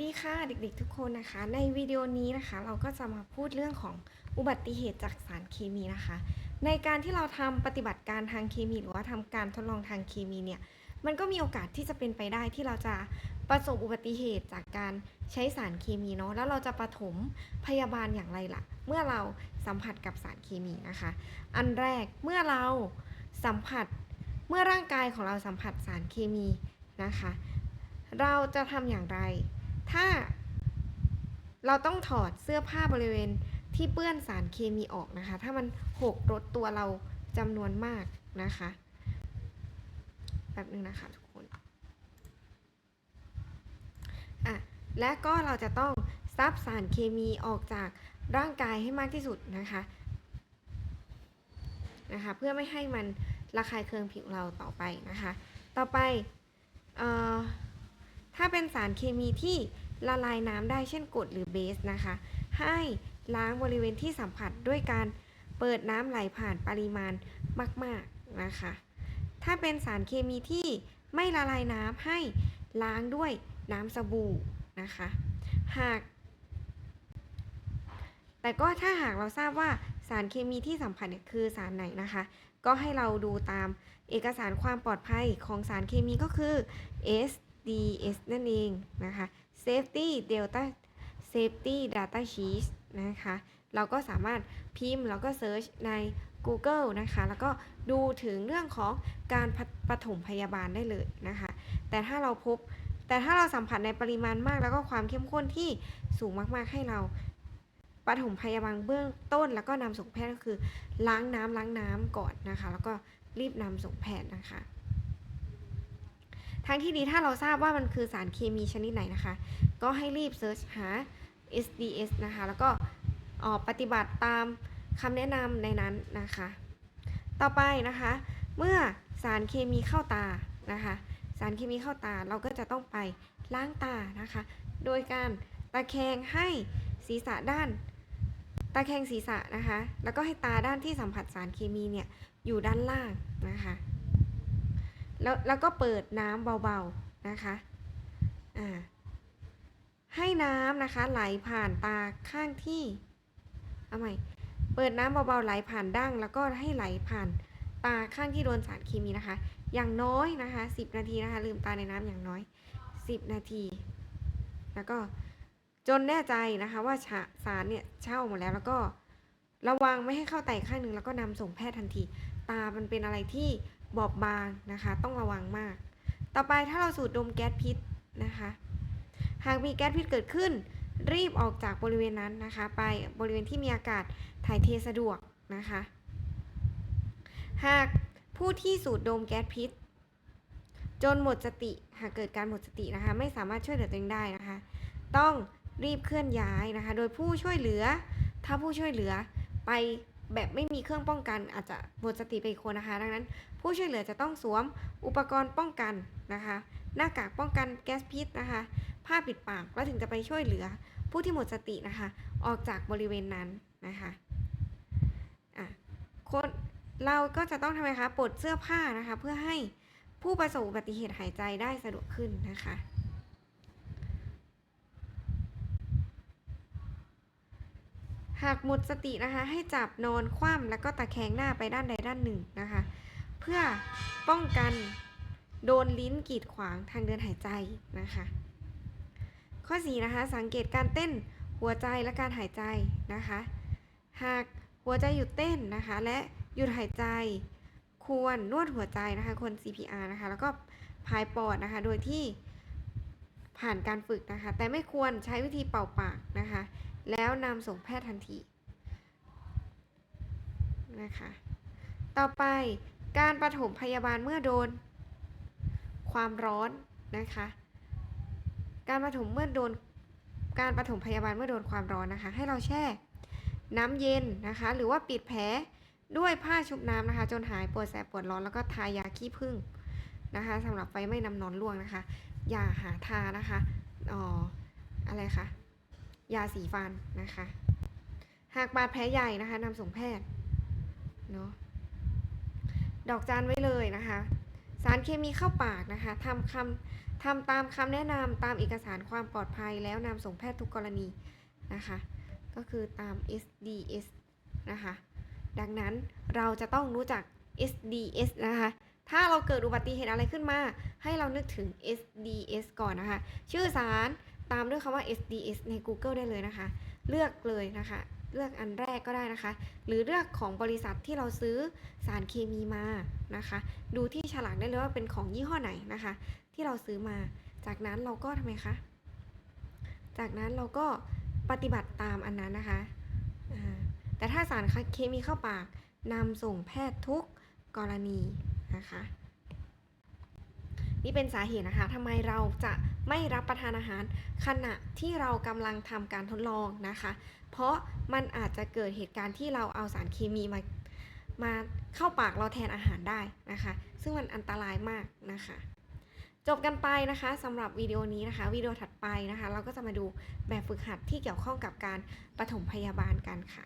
ดีค่ะเด็กๆทุกคนนะคะ ในวิดีโอนี้นะคะ เราก็จะมาพูดเรื่องของอุบัติเหตุจากสารเคมีนะคะ ในการที่เราทำปฏิบัติการทางเคมี หรือว่าทำการทดลองทางเคมีเนี่ยมันก็มีโอกาสที่จะเป็นไปได้ที่เราจะประสบอุบัติเหตุจากการใช้สารเคมีเนาะแล้วเราจะปฐมพยาบาลอย่างไรล่ะ เมื่อเราสัมผัสกับสารเคมีนะคะ อันแรกเมื่อเราสัมผัสเมื่อร่างกายของเราสัมผัสสารเคมีนะคะ เราจะทำอย่างไร ถ้า เราต้องถอดเสื้อผ้าบริเวณที่เปื้อนสารเคมีออกนะคะ ถ้ามันหกรถตัวเราจำนวนมากนะคะแป๊บนึงนะคะทุกคนอะและก็เราจะต้องซับสารเคมีออกจากร่างกายให้มากที่สุดนะคะนะคะเพื่อไม่ให้มันระคายเคืองผิวเราต่อไปนะคะ ต่อไปเอ่อ ถ้าเป็นสารเคมีที่ละลายน้ำได้เช่นกรดหรือเบสนะคะ ให้ล้างบริเวณที่สัมผัสด้วยการเปิดน้ำไหลผ่านปริมาณมาก ๆนะคะ ถ้าเป็นสารเคมีที่ไม่ละลายน้ำให้ล้างด้วยน้ำสบู่นะคะ หาก แต่ก็ถ้าหากเราทราบว่าสารเคมีที่สัมผัสเนี่ยคือสารไหนนะคะ ก็ให้เราดูตามเอกสารความปลอดภัยของสารเคมีก็คือ S DS นั่นเองนะคะ Safety Delta Safety Data Sheet นะคะ เราก็สามารถพิมพ์แล้วก็เซิร์ชใน Google นะคะ แล้วก็ดูถึงเรื่องของการปปฐมพยาบาลได้เลยนะคะ แต่ถ้าเราพบ แต่ถ้าเราสัมผัสในปริมาณมาก แล้วก็ความเข้มข้นที่สูงมาก ๆ ให้เราปฐมพยาบาลเบื้องต้น แล้วก็นำส่งแพทย์ก็คือ ล้างน้ำล้างน้ำก่อนนะคะ แล้วก็รีบนำส่งแพทย์นะคะ ทั้งที่ดีถ้าเราทราบว่ามันคือสารเคมีชนิดไหนนะคะ ก็ให้รีบเซิร์ชหา SDS นะคะ แล้วก็ออกปฏิบัติตามคำแนะนำในนั้นนะคะ ต่อไปนะคะ เมื่อสารเคมีเข้าตานะคะ สารเคมีเข้าตาเราก็จะต้องไปล้างตานะคะ โดยการตะแคงให้ศีรษะด้าน ตะแคงศีรษะนะคะ แล้วก็ให้ตาด้านที่สัมผัสสารเคมีเนี่ยอยู่ด้านล่างนะคะ แล้วแล้วก็เปิดน้ำเบาๆนะคะอ่าให้น้ำนะคะไหลผ่านตาข้างที่เอาใหม่เปิดน้ำเบาๆไหลผ่านดั้ง แล้วก็ให้ไหลผ่านตาข้างที่โดนสารเคมีนะคะ อย่างน้อยนะคะ 10 นาทีนะคะ ลืมตาในน้ำอย่างน้อย 10 นาที แล้วก็จนแน่ใจนะคะ ว่าสารเนี่ยเช่าหมดแล้ว แล้วก็ระวังไม่ให้เข้าไตข้างหนึ่งแล้วก็นำส่งแพทย์ทันที ตามันเป็นอะไรที่ บอบบางนะคะ ต้องระวังมาก ต่อไปถ้าเราสูดดมแก๊สพิษนะคะ หากมีแก๊สพิษเกิดขึ้น รีบออกจากบริเวณนั้นนะคะ ไปบริเวณที่มีอากาศถ่ายเทสะดวกนะคะ หากผู้ที่สูดดมแก๊สพิษ จนหมดสติหากเกิดการหมดสตินะคะ ไม่สามารถช่วยเหลือตัวเองได้นะคะ ต้องรีบเคลื่อนย้ายนะคะ โดยผู้ช่วยเหลือ ถ้าผู้ช่วยเหลือไป แบบไม่มีเครื่องป้องกันอาจจะหมดสติไปอีกคนนะคะ ดังนั้น ผู้ช่วยเหลือจะต้องสวมอุปกรณ์ป้องกันนะคะ หน้ากากป้องกันแก๊สพิษนะคะ ผ้าปิดปากแล้วถึงจะไปช่วยเหลือผู้ที่หมดสตินะคะ ออกจากบริเวณนั้นนะคะอะคนเราก็จะต้องทำไมคะปลดเสื้อผ้านะคะ เพื่อให้ผู้ประสบอุบัติเหตุหายใจได้สะดวกขึ้นนะคะ หากหมดสตินะคะ ให้จับนอนคว่ำแล้วก็ตะแคงหน้าไปด้านใดด้านหนึ่งนะคะ เพื่อป้องกันโดนลิ้นกีดขวางทางเดินหายใจนะคะ ข้อ4นะคะสังเกตการเต้นหัวใจและการหายใจนะคะ หากหัวใจหยุดเต้นนะคะ และหยุดหายใจควรนวดหัวใจนะคะควร CPR นะคะ แล้วก็พายปอดนะคะ โดยที่ผ่านการฝึกนะคะ แต่ไม่ควรใช้วิธีเป่าปากนะคะ แล้วนำส่งแพทย์ทันทีนะคะ ต่อไปการปฐมพยาบาลเมื่อโดน ความร้อนนะคะ การปฐมเมื่อโดนการปฐมพยาบาลเมื่อโดนความร้อนนะคะ ให้เราแช่น้ำเย็นนะคะ หรือว่าปิดแผลด้วยผ้าชุบน้ำนะคะ จนหายปวดแสบปวดร้อนแล้วก็ทายาขี้ผึ้งนะคะสำหรับไฟไม้น้ำนอนร่วงนะคะ อย่าหาทานะคะอ๋ออะไรคะ ยาสีฟันนะคะ หากบาดแผลใหญ่นะคะนำส่งแพทย์เนาะดอกจานไว้เลยนะคะ สารเคมีเข้าปากนะคะทำคำทำตามคำแนะนำตามเอกสารความปลอดภัยแล้วนำส่งแพทย์ทุกกรณีนะคะ ก็คือตาม SDS นะคะ ดังนั้นเราจะต้องรู้จัก SDS นะคะถ้าเราเกิดอุบัติเหตุอะไรขึ้นมา ให้เรานึกถึง SDS ก่อนนะคะ ชื่อสาร ตามด้วยคำว่า SDS ใน Google ได้เลยนะคะ เลือกเลยนะคะ เลือกอันแรกก็ได้นะคะ หรือเลือกของบริษัทที่เราซื้อสารเคมีมานะคะ ดูที่ฉลากได้เลยว่าเป็นของยี่ห้อไหนนะคะ ที่เราซื้อมา จากนั้นเราก็ทำไมคะ จากนั้นเราก็ปฏิบัติตามอันนั้นนะคะ แต่ถ้าสารเคมีเข้าปากนำส่งแพทย์ทุกกรณีนะคะ นี่เป็นสาเหตุนะคะทำไมเราจะ ไม่รับประทานอาหาร ขณะที่เรากำลังทำการทดลองนะคะ เพราะมันอาจจะเกิดเหตุการณ์ที่เราเอาสารเคมีมามาเข้าปากเราแทนอาหารได้นะคะ ซึ่งมันอันตรายมากนะคะ จบกันไปนะคะสำหรับวิดีโอนี้นะคะวิดีโอถัดไปนะคะ เราก็จะมาดูแบบฝึกหัดที่เกี่ยวข้องกับการปฐมพยาบาลกันค่ะ